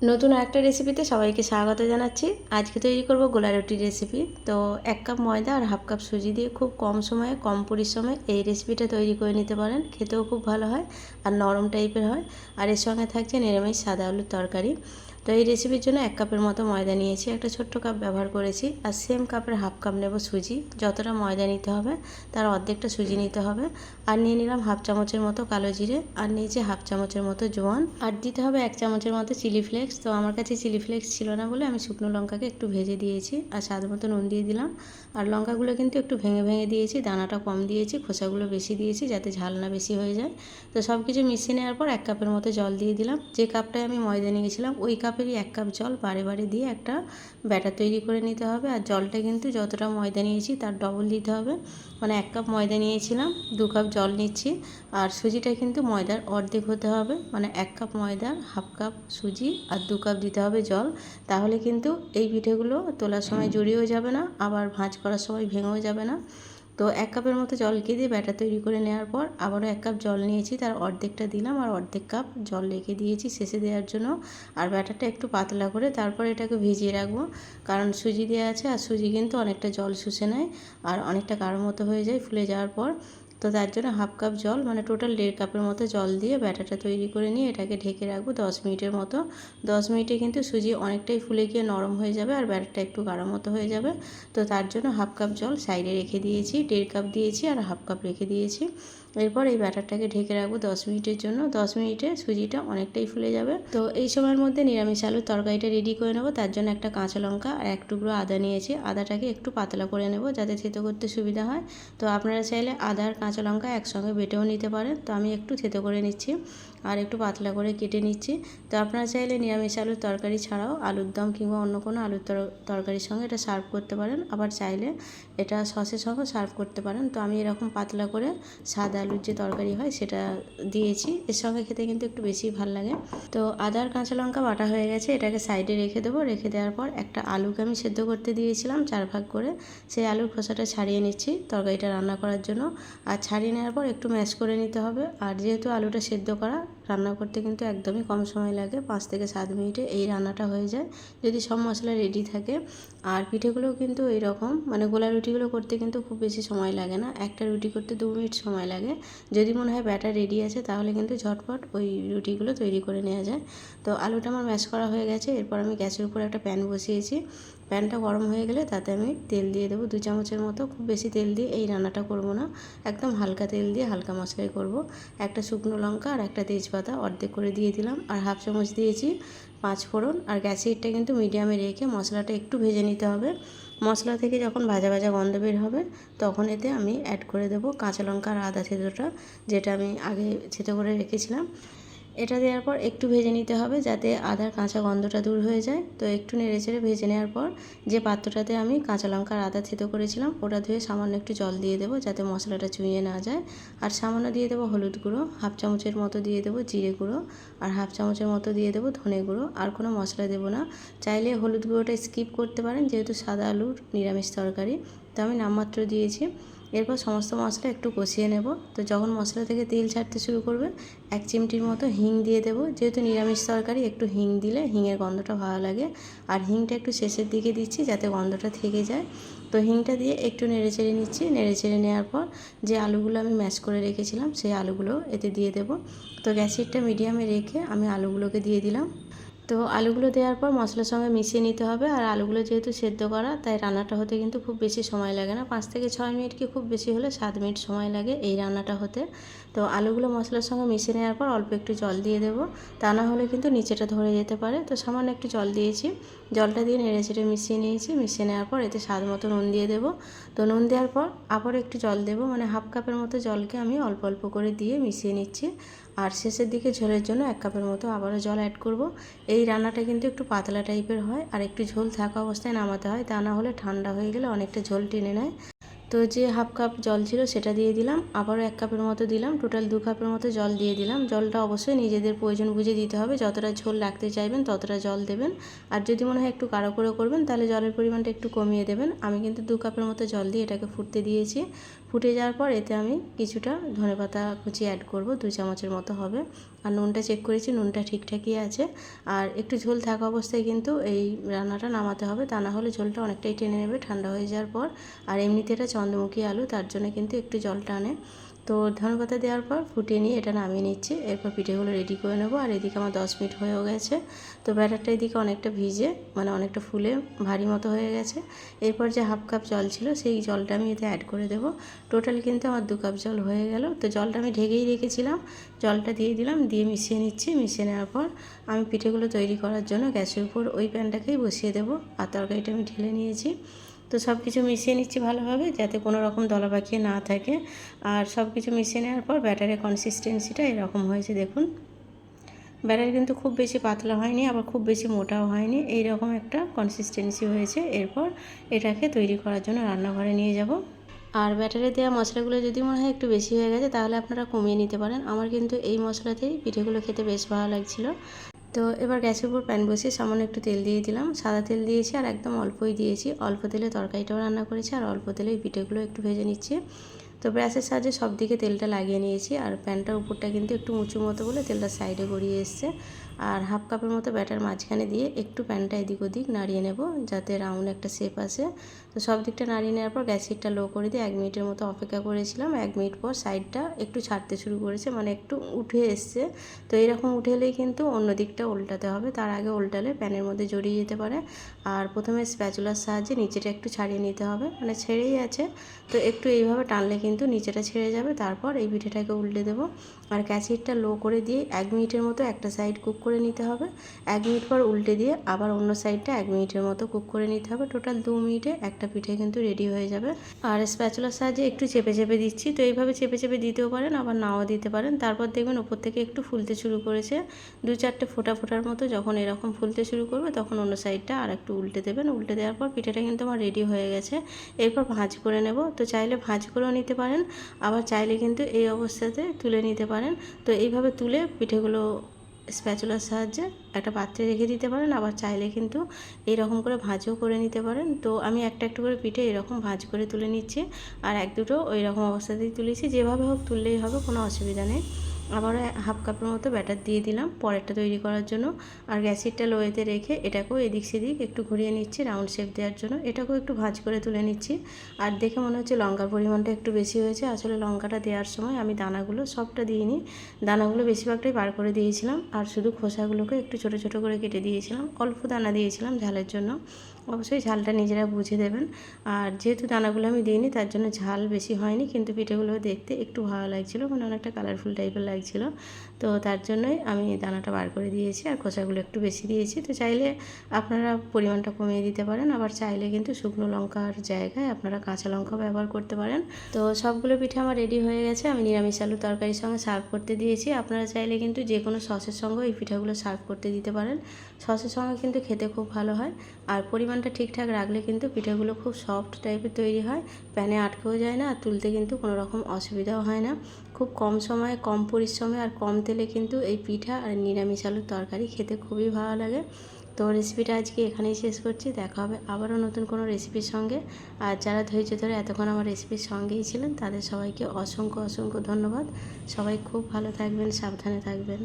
নতুন একটা রেসিপিতে সবাইকে স্বাগত জানাচ্ছি। আজকে তৈরি করব গোলা রুটির রেসিপি তো এক কাপ ময়দা আর হাফ কাপ সুজি দিয়ে খুব কম সময়ে, কম পরিশ্রমে এই রেসিপিটা তৈরি করে নিতে পারেন। খেতেও খুব ভালো হয় আর নরম টাইপের হয়। আর এর সঙ্গে থাকছে নিরামিষ সাদা আলুর তরকারি। তো এই রেসিপির জন্য এক কাপের মতো ময়দা নিয়েছি, একটা ছোট্ট কাপ ব্যবহার করেছি। আর সেম কাপের হাফ কাপ নেব সুজি। যতটা ময়দা নিতে হবে, তার অর্ধেকটা সুজি নিতে হবে। আর নিয়ে নিলাম হাফ চামচের মতো কালো জিরে, আর নিয়েছি হাফ চামচের মতো জোয়ান। আর দিতে হবে এক চামচের মতো চিলি ফ্লেক্স তো আমার কাছে চিলি ফ্লেক্স ছিল না বলে আমি শুকনো লঙ্কাকে একটু ভেজে দিয়েছি, আর স্বাদ মতো নুন দিয়ে দিলাম। আর লঙ্কাগুলো কিন্তু একটু ভেঙে ভেঙে দিয়েছি দানাটা কম দিয়েছি, খোসাগুলো বেশি দিয়েছি যাতে ঝাল না বেশি হয়ে যায়। তো সব কিছু মিশিয়ে নেওয়ার পর এক কাপের মতো জল দিয়ে দিলাম। যে কাপটায় আমি ময়দা নিয়েছিলাম, ওই কাপেরই এক কাপ জল বারে বারে দিয়ে একটা ব্যাটার তৈরি করে নিতে হবে। আর জলটা কিন্তু যতটা ময়দা নিয়েছি তার ডবল দিতে হবে। মানে এক কাপ ময়দা নিয়েছিলাম, দু কাপ জল নিচ্ছি। আর সুজিটা কিন্তু ময়দার অর্ধেক হতে হবে। মানে এক কাপ ময়দার হাফ কাপ সুজি আর দু কাপ দিতে হবে জল। তাহলে কিন্তু এই পিঠেগুলো তোলার সময় জড়িয়েও যাবে না, আবার ভাঁজ করার সময় ভেঙেও যাবে না। তো এক কাপের মতো জলকে দিয়ে ব্যাটার তৈরি করে নেওয়ার পর আবারও এক কাপ জল নিয়েছি, তার অর্ধেকটা দিলাম আর অর্ধেক কাপ জল রেখে দিয়েছি শেষে দেওয়ার জন্য। আর ব্যাটারটা একটু পাতলা করে তারপর এটাকে ভিজিয়ে রাখব, কারণ সুজি দেওয়া আছে আর সুজি কিন্তু অনেকটা জল শুষে নেয় আর অনেকটা কারোর মতো হয়ে যায় ফুলে যাওয়ার পর। তো তার জন্য হাফ কাপ জল মানে টোটাল দেড় কাপের মতো জল দিয়ে ব্যাটারটা তৈরি করে নিয়ে এটাকে ঢেকে রাখব দশ মিনিটের মতো। দশ মিনিটে কিন্তু সুজি অনেকটাই ফুলে গিয়ে নরম হয়ে যাবে আর ব্যাটারটা একটু গাঢ় মতো হয়ে যাবে। তো তার জন্য হাফ কাপ জল সাইডে রেখে দিয়েছি, দেড় কাপ দিয়েছি আর হাফ কাপ রেখে দিয়েছি। এরপর এই ব্যাটারটাকে ঢেকে রাখব দশ মিনিটের জন্য। দশ মিনিটে সুজিটা অনেকটাই ফুলে যাবে। তো এই সময়ের মধ্যে নিরামিষ আলুর তরকারিটা রেডি করে নেব। তার জন্য একটা কাঁচা লঙ্কা আর এক টুকরো আদা নিয়েছি। আদাটাকে একটু পাতলা করে নেব যাতে থেতো করতে সুবিধা হয়। তো আপনারা চাইলে আদার আর কাঁচা লঙ্কা একসঙ্গে বেটেও নিতে পারেন। তো আমি একটু থেতো করে নিচ্ছি আর একটু পাতলা করে কেটে নিচ্ছি। তো আপনারা চাইলে নিরামিষ আলুর তরকারি ছাড়াও আলুর দম কিংবা অন্য কোনো আলুর তরকারির সঙ্গে এটা সার্ভ করতে পারেন। আবার চাইলে এটা সসের সঙ্গেও সার্ভ করতে পারেন। তো আমি এরকম পাতলা করে সাদা আলুর যে তরকারি হয় সেটা দিয়েছি। এর সঙ্গে খেতে কিন্তু একটু বেশি ভালো লাগে। তো আদার কাঁচা লঙ্কা বাটা হয়ে গেছে। এটাকে সাইডে রেখে দেবো। রেখে দেওয়ার পর একটা আলুকে আমি সেদ্ধ করতে দিয়েছিলাম চার ভাগ করে। সেই আলুর খোসাটা ছাড়িয়ে নিচ্ছি তরকারিটা রান্না করার জন্য। আর ছাড়িয়ে নেওয়ার পর একটু ম্যাশ করে নিতে হবে। আর যেহেতু আলুটা সেদ্ধ করা রান্না করতে কিন্তু একদমই কম সময় লাগে, পাঁচ থেকে সাত মিনিটে এই রান্নাটা হয়ে যায়। যদি সব মশলা রেডি থাকে, আর পিঠেগুলোও কিন্তু রকম মানে গোলা রুটিগুলো করতে কিন্তু খুব বেশি সময় লাগে না। একটা রুটি করতে দু মিনিট সময় লাগে। যদি মনে হয় ব্যাটার রেডি আছে, তাহলে কিন্তু ঝটপট ওই রুটিগুলো তৈরি করে নেওয়া যায়। তো আলুটা আমার ম্যাশ করা হয়ে গেছে, এরপর আমি গ্যাসের উপর একটা প্যান বসিয়েছি। প্যানটা গরম হয়ে গেলে তাতে আমি তেল দিয়ে দেবো। দু চামচের মতো, খুব বেশি তেল দিয়ে এই রান্নাটা করব না। একদম হালকা তেল দিয়ে হালকা মশলাই করব। একটা শুকনো লঙ্কা আর একটা তেজপাতা অর্ধেক করে দিয়ে দিলাম আর হাফ চামচ দিয়েছি পাঁচ ফোড়ন আর গ্যাসেরটা কিন্তু মিডিয়ামে রেখে মশলাটা একটু ভেজে নিতে হবে। মশলা থেকে যখন ভাজা ভাজা গন্ধ বের হবে, তখন এতে আমি অ্যাড করে দেবো কাঁচা লঙ্কা আর আদা থেতোটা, যেটা আমি আগে থেতো করে রেখেছিলাম। এটা দেওয়ার পর একটু ভেজে নিতে হবে যাতে আদার কাঁচা গন্ধটা দূর হয়ে যায়। তো একটু নেড়ে চেড়ে ভেজে নেওয়ার পর যে পাত্রটাতে আমি কাঁচা লঙ্কার আদা থেতো করেছিলাম, ওটা ধুয়ে সামান্য একটু জল দিয়ে দেবো যাতে মশলাটা চুইয়ে না যায়। আর সামান্য দিয়ে দেবো হলুদ গুঁড়ো, হাফ চামচের মতো দিয়ে দেবো জিরে গুঁড়ো আর হাফ চামচের মতো দিয়ে দেবো ধনে গুঁড়ো। আর কোনো মশলা দেবো না। চাইলে হলুদ গুঁড়োটা স্কিপ করতে পারেন যেহেতু সাদা আলুর নিরামিষ তরকারি। তো আমি নামমাত্র দিয়েছি। এরপর সমস্ত মশলা একটু কষিয়ে নেব। তো যখন মশলা থেকে তেল ছাড়তে শুরু করবে, এক চিমটির মতো হিং দিয়ে দেবো। যেহেতু নিরামিষ তরকারি, একটু হিং দিলে হিংয়ের গন্ধটা ভালো লাগে। আর হিংটা একটু শেষের দিকে দিচ্ছি যাতে গন্ধটা থেকে যায়। তো হিংটা দিয়ে একটু নেড়ে চেড়ে নিচ্ছি। নেড়ে চেড়ে নেওয়ার পর যে আলুগুলো আমি ম্যাশ করে রেখেছিলাম, সেই আলুগুলো এতে দিয়ে দেবো। তো গ্যাসেরটা মিডিয়ামে রেখে আমি আলুগুলোকে দিয়ে দিলাম। তো আলুগুলো দেওয়ার পর মশলার সঙ্গে মিশিয়ে নিতে হবে। আর আলুগুলো যেহেতু সেদ্ধ করা, তাই রান্নাটা হতে কিন্তু খুব বেশি সময় লাগে না। পাঁচ থেকে ছয় মিনিট কি খুব বেশি হলে সাত মিনিট সময় লাগে এই রান্নাটা হতে। তো আলুগুলো মশলার সঙ্গে মিশিয়ে নেওয়ার পর অল্প একটু জল দিয়ে দেবো। তা না হলে কিন্তু নিচেটা ধরে যেতে পারে। তো সামান্য একটু জল দিয়েছি। জলটা দিয়ে নেড়ে চেড়ে মিশিয়ে নিয়েছি। মিশিয়ে নেওয়ার পর এতে স্বাদ মতো নুন দিয়ে দেবো। তো নুন দেওয়ার পর আবার একটু জল দেবো। মানে হাফ কাপের মতো জলকে আমি অল্প অল্প করে দিয়ে মিশিয়ে নিচ্ছি। আর শেষের দিকে ঝোলের জন্য এক কাপের মতো আবারও জল অ্যাড করব। এই রান্নাটা কিন্তু একটু পাতলা টাইপের হয় আর একটু ঝোল থাকা অবস্থায় নামাতে হয়, তা না হলে ঠান্ডা হয়ে গেলে অনেকটা ঝোল টেনে নেয়। তো যে হাফ কাপ জল ছিল সেটা দিয়ে দিলাম, আবারও এক কাপের মতো দিলাম, টোটাল দু কাপের মতো জল দিয়ে দিলাম। জলটা অবশ্যই নিজেদের প্রয়োজন বুঝে দিতে হবে, যতটা ঝোল রাখতে চাইবেন ততটা জল দেবেন। আর যদি মনে হয় একটু গাঢ় করে করবেন, তাহলে জলের পরিমাণটা একটু কমিয়ে দেবেন। আমি কিন্তু দু কাপের মতো জল দিয়ে এটাকে ফুটতে দিয়েছি। ফুটে যাওয়ার পর এতে আমি কিছুটা ধনেপাতা কুচি অ্যাড করব, দু চামচের মতো হবে। আর নুনটা চেক করেছি, নুনটা ঠিকঠাকই আছে। আর একটু ঝোল থাকা অবস্থায় কিন্তু এই রান্নাটা নামাতে হবে, তা না হলে ঝোলটা অনেকটাই টেনে নেবে ঠান্ডা হয়ে যাওয়ার পর। আর এমনিতে এটা চন্দ্রমুখী আলু, তার জন্য কিন্তু একটু জল টানে। তো ধনেপাতা দেওয়ার পর ফুটিয়ে নিয়ে এটা নামিয়ে নিচ্ছি। এরপর পিঠেগুলো রেডি করে নেব। আর এদিকে আমার দশ মিনিট হয়েও গেছে। তো ব্যাটারটা এদিকে অনেকটা ভিজে মানে অনেকটা ফুলে ভারী মতো হয়ে গেছে। এরপর যে হাফ কাপ জল ছিল, সেই জলটা আমি এতে অ্যাড করে দেবো। টোটাল কিন্তু আমার দু কাপ জল হয়ে গেল। তো জলটা আমি ঢেকেই রেখেছিলাম। জলটা দিয়ে দিলাম, দিয়ে মিশিয়ে নিচ্ছি। মিশিয়ে নেওয়ার পর আমি পিঠেগুলো তৈরি করার জন্য গ্যাসের উপর ওই প্যানটাকেই বসিয়ে দেবো। আর তরকারিটা আমি ঢেলে নিয়েছি। তো সব কিছু মিশিয়ে নিচ্ছি ভালোভাবে যাতে কোনো রকম দলা পাকিয়ে না থাকে। আর সব কিছু মিশিয়ে নেওয়ার পর ব্যাটারের কনসিস্টেন্সিটা এরকম হয়েছে, দেখুন। ব্যাটার কিন্তু খুব বেশি পাতলা হয়নি, আবার খুব বেশি মোটাও হয়নি। এই রকম একটা কনসিস্টেন্সি হয়েছে। এরপর এটাকে তৈরি করার জন্য রান্নাঘরে নিয়ে যাব। আর ব্যাটারে দেওয়া মশলাগুলো যদি মনে হয় একটু বেশি হয়ে গেছে, তাহলে আপনারা কমিয়ে নিতে পারেন। আমার কিন্তু এই মশলাতেই পিঠেগুলো খেতে বেশ ভালো লাগছিল। তো এবার গ্যাসের উপর প্যান বসিয়ে সামান্য একটু তেল দিয়ে দিলাম। সাদা তেল দিয়েছি আর একদম অল্পই দিয়েছি। অল্প তেলে তরকারিটাও রান্না করেছি আর অল্প তেলে পিঠেগুলো একটু ভেজে নিচ্ছি। তো ব্রাশের সাহায্যে সব দিকে তেলটা লাগিয়ে নিয়েছি আর প্যানটার উপরটা কিন্তু একটু উঁচু মতো বলে তেলটা সাইডে গড়িয়ে এসছে। আর হাফ কাপের মতো ব্যাটার মাঝখানে দিয়ে একটু প্যানটা এদিক ওদিক নাড়িয়ে নেব যাতে রাউন্ড একটা শেপ আসে। তো সব দিকটা নাড়িয়ে নেওয়ার পর গ্যাস হিটটা লো করে দিয়ে এক মিনিটের মতো অপেক্ষা করেছিলাম। এক মিনিট পর সাইডটা একটু ছাড়তে শুরু করেছে মানে একটু উঠে এসছে। তো এইরকম উঠে এলেই কিন্তু অন্য দিকটা উল্টাতে হবে। তার আগে উল্টালে প্যানের মধ্যে জড়িয়ে যেতে পারে। আর প্রথমে স্প্যাচুলার সাহায্যে নিচেটা একটু ছাড়িয়ে নিতে হবে মানে ছেড়েই আছে। তো একটু এইভাবে টানলে কিন্তু নিচেটা ছেড়ে যাবে। তারপর এই পিঠেটাকে উল্টে দেবো। আর গ্যাস হিটটা লো করে দিয়ে এক মিনিটের মতো একটা সাইড কুক করে নিতে হবে। এক মিনিট পর উল্টে দিয়ে আবার অন্য সাইডটা এক মিনিটের মতো কুক করে নিতে হবে। টোটাল দু মিনিটে একটা পিঠে কিন্তু রেডি হয়ে যাবে। আর স্প্যাচুলার সাহায্যে একটু চেপে চেপে দিচ্ছি। তো এইভাবে চেপে চেপে দিতেও পারেন, আবার নাও দিতে পারেন। তারপর দেখবেন ওপর থেকে একটু ফুলতে শুরু করেছে। দু চারটে ফোটা ফোটার মতো যখন এরকম ফুলতে শুরু করবে তখন অন্য সাইডটা আর একটু উল্টে দেবেন। উল্টে দেওয়ার পর পিঠেটা কিন্তু আমার রেডি হয়ে গেছে। এরপর ভাঁজ করে নেব। তো চাইলে ভাঁজ করেও নিতে পারেন। আবার চাইলে কিন্তু এই অবস্থাতে তুলে নিতে পারেন। তো এইভাবে তুলে পিঠেগুলো স্প্যাচুলার সাহায্যে একটা পাত্রে রেখে দিতে পারেন, আবার চাইলে কিন্তু এইরকম করে ভাঁজও করে নিতে পারেন। তো আমি একটা একটু করে পিঠে এরকম ভাঁজ করে তুলে নিচ্ছি, আর এক দুটো ওই রকম অবস্থাতেই তুলেছি। যেভাবে হোক তুললেই হবে, কোনো অসুবিধা নেই। আবার হাফ কাপের মতো ব্যাটার দিয়ে দিলাম পরেরটা তৈরি করার জন্য। আর গ্যাসিটটা লোয়েতে রেখে এটাকেও এদিক সেদিক একটু ঘুরিয়ে নিচ্ছি রাউন্ড শেপ দেওয়ার জন্য। এটাকেও একটু ভাজ করে তুলে নিচ্ছি। আর দেখে মনে হচ্ছে লঙ্কার পরিমাণটা একটু বেশি হয়েছে। আসলে লঙ্কাটা দেওয়ার সময় আমি দানাগুলো সবটা দিইনি। দানাগুলো বেশিরভাগটাই বার করে দিয়েছিলাম। আর শুধু খোসাগুলোকে একটু ছোটো ছোটো করে কেটে দিয়েছিলাম। অল্প দানা দিয়েছিলাম ঝালের জন্য। অবশ্যই ঝালটা নিজেরা বুঝে দেবেন। আর যেহেতু দানাগুলো আমি দিইনি, তার জন্য ঝাল বেশি হয়নি, কিন্তু পিঠেগুলো দেখতে একটু ভালো লাগছিল মানে অনেকটা কালারফুল টাইপের লাগছিল। তো তার জন্যই আমি দানাটা বার করে দিয়েছি, আর খোসাগুলো একটু বেশি দিয়েছি। তো চাইলে আপনারা পরিমাণটা কমিয়ে দিতে পারেন, আবার চাইলে কিন্তু শুকনো লঙ্কার জায়গায় আপনারা কাঁচা লঙ্কা ব্যবহার করতে পারেন। তো সবগুলো পিঠে আমার রেডি হয়ে গেছে, আমি নিরামিষ আলু তরকারির সঙ্গে সার্ভ করতে দিয়েছি। আপনারা চাইলে কিন্তু যে কোনো সসের সঙ্গে এই পিঠাগুলো সার্ভ করতে দিতে পারেন। সসের সঙ্গে কিন্তু খেতে খুব ভালো হয়, আর পরিমাণটা ঠিকঠাক রাখলে কিন্তু পিঠেগুলো খুব সফট টাইপের তৈরি হয়। প্যানে আটকেও যায় না আর তুলতে কিন্তু কোনো রকম অসুবিধাও হয় না। খুব কম সময়ে, কম পরিশ্রমে আর কম তেলে কিন্তু এই পিঠা আর নিরামিষ আলুর তরকারি খেতে খুবই ভালো লাগে। তো রেসিপিটা আজকে এখানেই শেষ করছি। দেখা হবে আবারও নতুন কোনো রেসিপির সঙ্গে। আর যারা ধৈর্য ধরে এতক্ষণ আমার রেসিপির সঙ্গেই ছিলেন, তাদের সবাইকে অসংখ্য অসংখ্য ধন্যবাদ। সবাই খুব ভালো থাকবেন, সাবধানে থাকবেন।